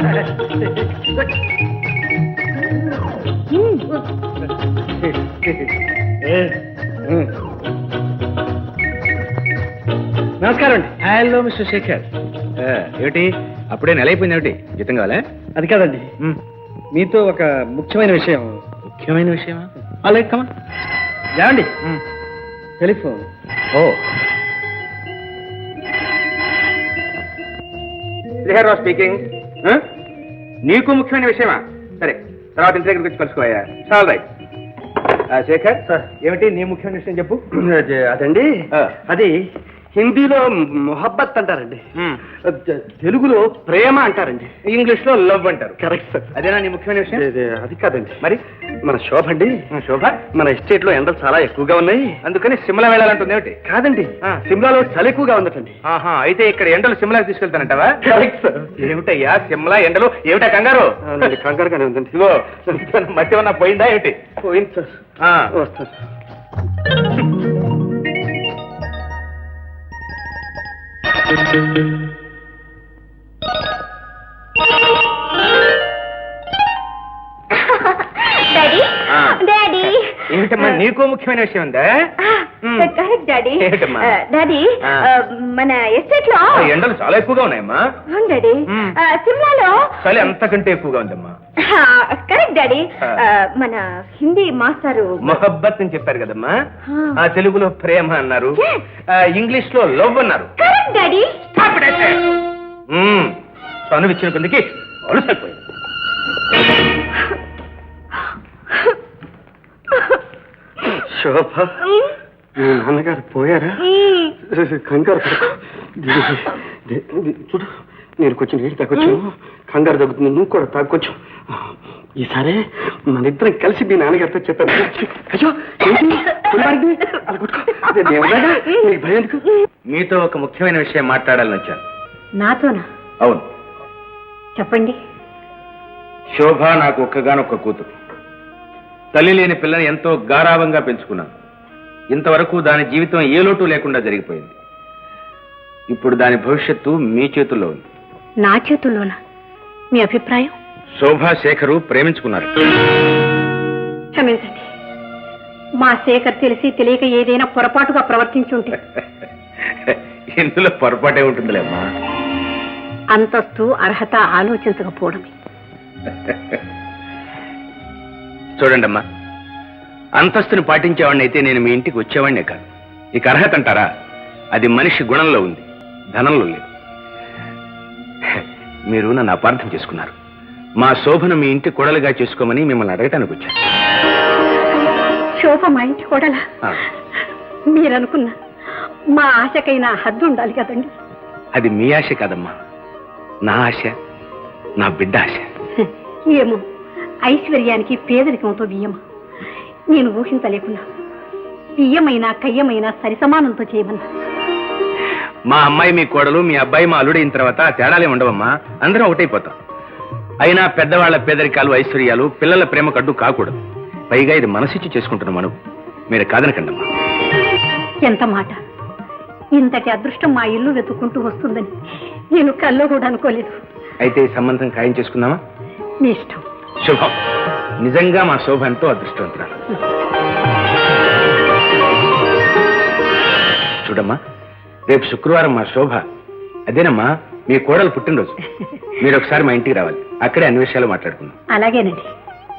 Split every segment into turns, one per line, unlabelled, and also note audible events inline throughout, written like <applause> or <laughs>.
నమస్కారం. అండి
hello mister Shekhar. ఏమిటి? అప్పుడే నెల అయిపోయింది ఏమిటి? జీతం కావాలా?
అది కాదండి. మీతో ఒక ముఖ్యమైన విషయం.
ముఖ్యమైన విషయమా? అలాగే కమా.
ఏమండి? టెలిఫోన్.
ఓ.
శ్రీహర్రావు స్పీకింగ్. నీకు ముఖ్యమైన విషయమా? సరే తర్వాత ఇంటి దగ్గరికి వచ్చి కలుసుకోయా చాలా రైట్ శేఖర్?
సార్.
ఏమిటి నీ ముఖ్యమైన విషయం చెప్పు.
అదే- అదండి. అది హిందీలో మొహబ్బత్ అంటారండి. తెలుగులో ప్రేమ అంటారండి.
ఇంగ్లీష్లో లవ్ అంటారు.
Correct sir.
అదేనా నీ ముఖ్యమైన విషయం?
అది కాదండి.
మరి?
మన శోభ అండి.
శోభ?
మన ఎస్టేట్లో ఎండలు చాలా ఎక్కువగా ఉన్నాయి.
అందుకని సిమ్లా వెళ్ళాలంటుంది ఏమిటి?
కాదండి.
ఆ.
సిమ్లాలో చలి ఎక్కువగా ఉందటండి.
ఆహా అయితే ఇక్కడ ఎండలు సిమ్లాకి తీసుకెళ్తానంటావా? ఏమిటయ్యా సిమ్లా ఎండలు? ఏమిటా కంగారు?
కంగారుగానే ఉందండి.
ఇదిగో మట్టి ఏమన్నా పోయిందా ఏమిటి?
పోయింది సార్
ఆ,
వస్తాను.
డాడీ
ఏమిటమ్మా నీకు ముఖ్యమైన విషయం ఉందా.
Correct daddy. డాడీ
ఆ.
ఆ, మన
ఎస్టేట్లో ఎండలు చాలా ఎక్కువగా ఉన్నాయమ్మా.
అవును డాడీ. ఆ, సిమ్లాలో.
చలి అంతకంటే ఎక్కువగా ఉందమ్మా.
ఆ, కరెక్ట్ డాడీ.
ఆ.
ఆ, మన హిందీ మాస్టారు.
మొహబ్బత్ అని చెప్పారు కదమ్మా.
ఆ.
ఆ తెలుగులో ప్రేమ అన్నారు.
Yes.
ఆ, ఇంగ్లీష్లో లవ్ అన్నారు.
Correct daddy.
చనువు ఇచ్చిన కొందికి అలసైపోయింది.
శోభ. మీ నాన్నగారు పోయారా? కంగారు చూడు నేను కొంచెం నీళ్ళు తాగొచ్చాను కంగారు తగ్గుతుంది నువ్వు కూడా తాగొచ్చు. ఈసారి మన ఇద్దరం కలిసి మీ నాన్నగారితో చెప్పాను. అయ్యో?
మీతో ఒక ముఖ్యమైన విషయం మాట్లాడాలని వచ్చాను.
నాతోనా?
అవును.
చెప్పండి.
శోభ నాకు ఒక్కగానొక్క కూతురు. తల్లి లేని పిల్లని ఎంతో గారాభంగా పెంచుకున్నాను. ఇంతవరకు దాని జీవితం ఏ లోటు లేకుండా జరిగిపోయింది. ఇప్పుడు దాని భవిష్యత్తు మీ చేతుల్లో ఉంది.
నా చేతుల్లోనా? మీ అభిప్రాయం?
శోభా శేఖరు ప్రేమించుకున్నారు.
క్షమించండి. మా శేఖర్ తెలిసి తెలియక ఏదైనా పొరపాటుగా ప్రవర్తించుంటే. <laughs>
ఇందులో పొరపాటే ఉంటుందిలేమ్మా
అంతస్తు అర్హత ఆలోచించకపోవడమే. <laughs>
చూడండమ్మా. అంతస్తుని పాటించేవాడిని అయితే నేను మీ ఇంటికి వచ్చేవాడినే కాదు. ఇక అర్హత అంటారా? అది మనిషి గుణంలో ఉంది ధనంలో లేదు. మీరు నన్ను అపార్థం చేసుకున్నారు. మా శోభను మీ ఇంటి కొడలుగా చేసుకోమని మిమ్మల్ని అడగటానికి వచ్చాను.
శోభ మా ఇంటి కూడలా? మీరనుకున్న మా ఆశకైనా హద్దు ఉండాలి కదండి.
అది మీ ఆశ కాదమ్మా. నా ఆశ నా బిడ్డ ఆశ.
ఏమో. ఐశ్వర్యానికి పేదరికంతో బియ్యమా? నేను ఊహించలేకున్నా. బియ్యమైనా కయ్యమైనా సరిసమానంతో చేయమన్నా.
మా అమ్మాయి మీ కోడలు మీ అబ్బాయి మా అల్లుడైన తర్వాత ఆ తేడాలే ఉండవమ్మా. అందరం ఒకటైపోతాం అయినా పెద్దవాళ్ళ పేదరికాలు ఐశ్వర్యాలు పిల్లల ప్రేమ కడ్డు కాకూడదు. పైగా ఇది మనసిచ్చి చేసుకుంటున్న మనం మీరు కాదనకండమ్మా.
ఎంత మాట. ఇంతటి అదృష్టం మా ఇల్లు వెతుక్కుంటూ వస్తుందని నేను కల్లో కూడా అనుకోలేదు.
అయితే ఈ సంబంధం ఖాయం చేసుకుందామా?
మీ ఇష్టం.
శుభం. నిజంగా మా శోభ ఎంతో అదృష్టవంతురాలు. చూడమ్మా రేపు శుక్రవారం మా శోభ. అదేనమ్మా మీ కోడలు పుట్టినరోజు. మీరు ఒకసారి మా ఇంటికి రావాలి. అక్కడే అన్ని విషయాలు మాట్లాడుకుందాం.
అలాగేనండి.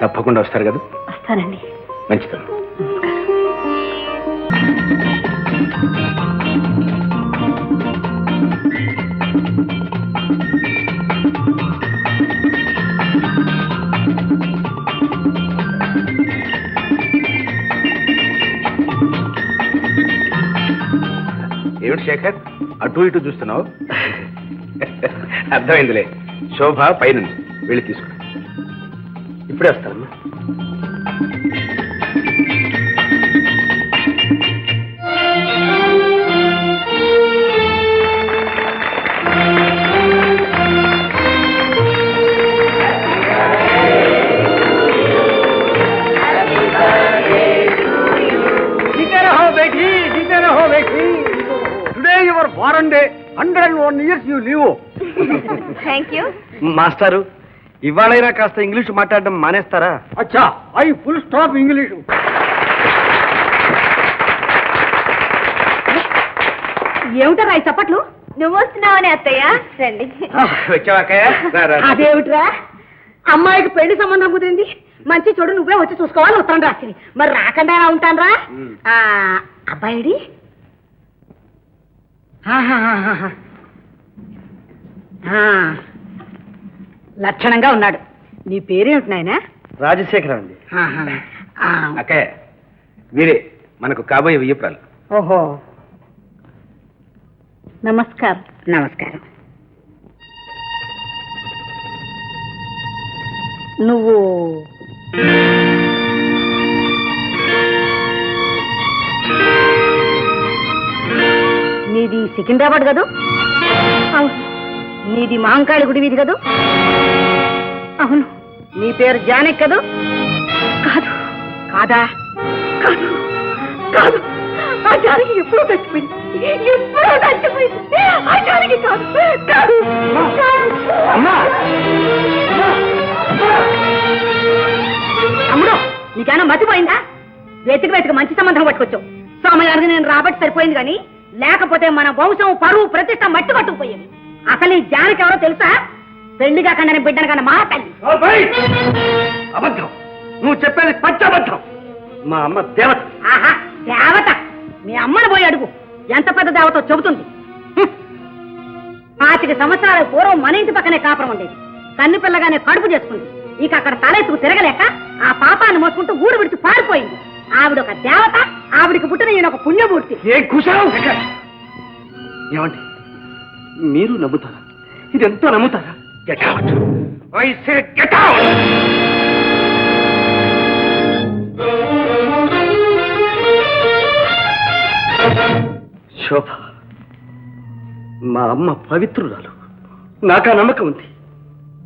తప్పకుండా వస్తారు కదా?
వస్తానండి.
మంచిదమ్మా. ఏమిటి శేఖర్? అటు ఇటు చూస్తున్నావు? అర్థమైందిలే. శోభ పైన వెళ్ళి తీసుకురా
ఇప్పుడే వస్తానమ్మా.
101 years you live
thank you
మాస్టారు ఇవాళైనా కాస్త ఇంగ్లీష్ మాట్లాడడం మానేస్తారా?
అచ్చా ఐ ఫుల్ స్టాప్ ఇంగ్లీష్.
ఏమిటరా ఈ చప్పట్లు?
నువ్వు వస్తున్నావని అత్తయ్య? రండి.
అదేమిట్రా? అమ్మాయికి పెళ్ళి సంబంధం కుదిరింది. మంచి చూడు నువ్వే వచ్చి చూసుకోవాలి ఉత్తరం రాసింది. మరి రాకుండా ఎలా ఉంటానరా? అబ్బాయిడి. ఆ, లక్షణంగా ఉన్నాడు. నీ పేరేమిటి నాయనా?
రాజశేఖరం అండి.
అక్కయ్య వీరే మనకు కాబోయే వియ్యపురాలు.
ఓహో. నమస్కారం. నమస్కారం. నువ్వు నీది సికింద్రాబాద్ కదూ? అవును. నీది మహంకాళి గుడి వీధి కదూ? అవును. నీ పేరు జానక్ కదూ? కాదు. కాదా? కాదు. కాదు. ఆ జానకి ఎప్పుడో చచ్చిపోయింది. ఎప్పుడో చచ్చిపోయింది. ఆ జానకి కాదు. కాదు. తమ్ముడు నీకేనా మతిపోయిందా వెతికి వెతికి మంచి సంబంధం పట్టుకొచ్చావు. సోమయానికి నేను రాబట్టి సరిపోయింది కానీ లేకపోతే మన వంశం పరువు ప్రతిష్ట మట్టి పట్టుకుపోయేది. అసలు ఈ జానకి ఎవరో తెలుసా? పెళ్ళిగా కన్నా బిడ్డను కన్నా మా తల్లి
అబద్ధం. నువ్వు చెప్పేది పచ్చి అబద్ధం మా అమ్మ దేవత.
ఆహా దేవత. మీ అమ్మను పోయి అడుగు. ఎంత పెద్ద దేవతో చెబుతుంది. పాతిక సంవత్సరాల పూర్వం మన ఇంటి పక్కనే కాపురం ఉండేది. కన్ను పిల్లగానే కడుపు చేసుకుంది. ఇక అక్కడ తలెత్తుకు తిరగలేక ఆ పాపాన్ని మోసుకుంటూ ఊరు విడిచి పారిపోయింది. ఆవిడ ఒక దేవత ఆవిడికి పుట్టిన ఈయన ఒక పుణ్యమూర్తి.
ఏమండి? మీరు నమ్ముతారా? ఇదెంతో నమ్ముతారా? Get out I say get out Shobha మా అమ్మ పవిత్రురాలు. నాకా నమ్మకం ఉంది.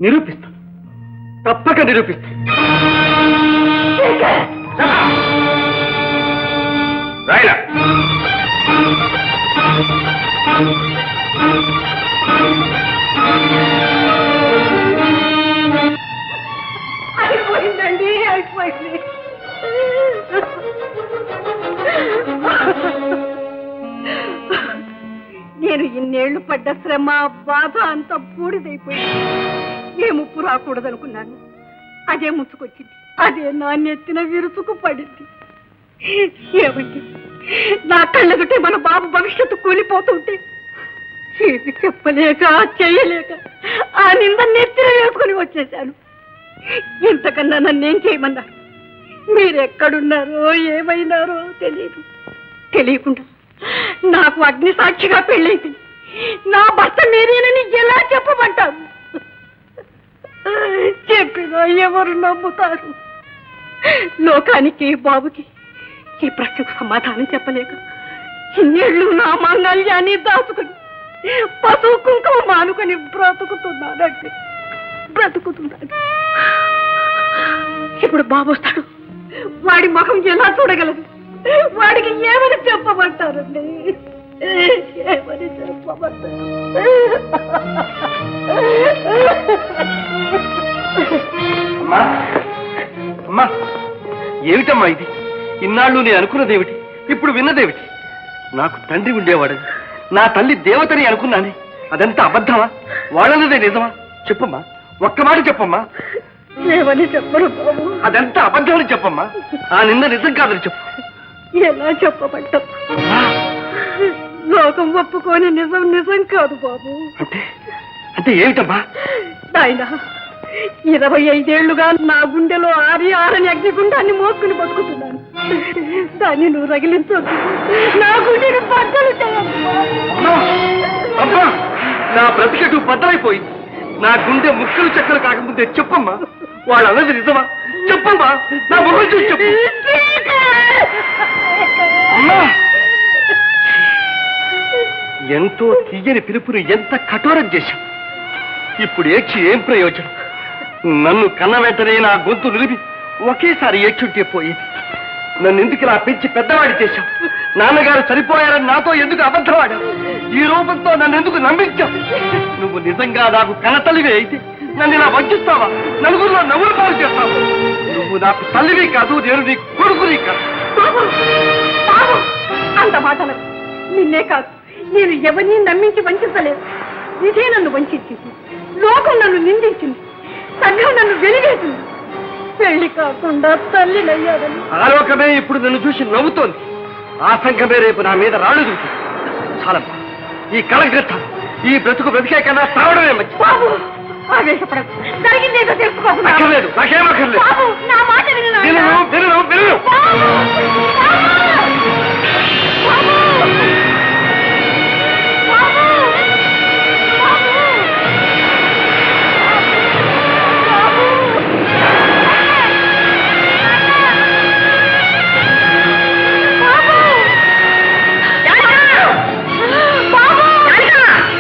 నిరూపిస్తాను. తప్పక నిరూపిస్తాను.
రాయలా
అయిపోయిందండి అయిపోయింది. నేను ఇన్నేళ్ళు పడ్డ శ్రమ బాధ అంతా బూడిదైపోయింది. ఏ ముప్పు రాకూడదనుకున్నాను. అదే ముసుకొచ్చింది అదే నా నెత్తిన విరుచుకు పడింది. ఏమండి? నా కళ్ళెదుటే మన బాబు భవిష్యత్తు కూలిపోతుంటే ఇది చెప్పలేక చేయలేక ఆ నింద నెత్తిన వేసుకుని వచ్చేశాను. ఇంతకన్నా నన్నేం చేయమన్నారు? మీరెక్కడున్నారో ఏమైనారో తెలియదు తెలియకుండా నాకు అగ్ని సాక్షిగా పెళ్ళైంది. నా భర్త మీరేనని ఎలా చెప్పమంటారు? చెప్పినా ఎవరు నమ్ముతారు? లోకానికి బాబుకి ఈ ప్రశ్నకు సమాధానం చెప్పలేక ఇన్నేళ్ళు నా మాంగళ్యాన్ని దాచుకుని పశువు కుంకుమ మానుకొని బ్రతుకుతున్నానండి బ్రతుకుతున్నాడు. ఇప్పుడు బాబు వస్తాడు. వాడి ముఖం ఎలా చూడగలదు వాడికి ఏమని చెప్పమంటారండి? ఏమని చెప్పమంటారు?
అమ్మా అమ్మా ఏమిటమ్మా ఇది? ఇన్నాళ్ళు నేను అనుకున్నదేమిటి? ఇప్పుడు విన్నదేమిటి? నాకు తండ్రి ఉండేవాడు నా తల్లి దేవతని అనుకున్నానే. అదంతా అబద్ధమా? వాళ్ళన్నదే నిజమా? చెప్పమ్మా. ఒక్క మాట చెప్పమ్మా.
ఏమని చెప్పరు బాబు.
అదంతా అబద్ధమని చెప్పమ్మా. ఆ నిన్న నిజం కాదని చెప్పు.
ఎలా చెప్పమంటాం లోకం ఒప్పుకొని నిజం నిజం కాదు బాబు.
అంటే అంటే ఏమిటమ్మా?
నాయన ఇరవై ఐదేళ్ళుగా నా గుండెలో ఆరి ఆరని అగ్నిగుండాన్ని మోసుకుని బతుకుతున్నాను. దాన్ని నువ్వు రగిలించొద్దు. నా గుండెను బద్దలు చేయాలి.
అమ్మా! నా బ్రతికటు బద్దలైపోయింది. నా గుండె ముక్కలు చెక్కలు కాకముందే చెప్పమ్మా. వాళ్ళు అన్నది నిజమా? చెప్పమ్మా. నా ముఖం చూసి చెప్పు. అమ్మా ఎంతో తీయని పిలుపుని ఎంత కఠోరం చేశాం ఇప్పుడు ఏడ్చి ఏం ప్రయోజనం? నన్ను కన్న వెంటనే నా గొంతు నిలిపి ఒకేసారి ఏడ్చుంటే పోయేది. నన్ను ఎందుకు ఇలా పెంచి పెద్దవాడి చేశావు. నాన్నగారు చనిపోయారని నాతో ఎందుకు అబద్ధవాడావు ఈ రూపంతో నన్ను ఎందుకు నమ్మించావు? నువ్వు నిజంగా నాకు కనతలివే అయితే నన్ను ఇలా వంచిస్తావా? నలుగురిలో నవ్వులు పాలు చేస్తావా? నువ్వు నాకు తల్లివి కాదు నేను నీ కొడుకుని కాదు.
అంత మాటలు నిన్నే కాదు నేను ఎవరిని నమ్మించి వంచలేదు. ఇదే నన్ను వంచింది. లోకం నన్ను నిందించింది. సంఘం నన్ను వెలిగేసింది పెళ్ళి కాకుండా తల్లినయ్యాదని
ఆలోకమే ఇప్పుడు నన్ను చూసి నవ్వుతోంది. ఆ సంఘమే రేపు నా మీద రాళ్ళు దూకుతుంది. చాలమ్మా ఈ కలగ్రత్తం ఈ బ్రతుకు బ్రతికే కన్నా తావడమే మంచి
బాబు ఆవేశపడకు. జరిగిందేదో తెలుసుకోకుండా
అక్కర్లేదు
బాబు నా మాట విను నాయనా.
వినను వినను వినను
బాబు! బాబు!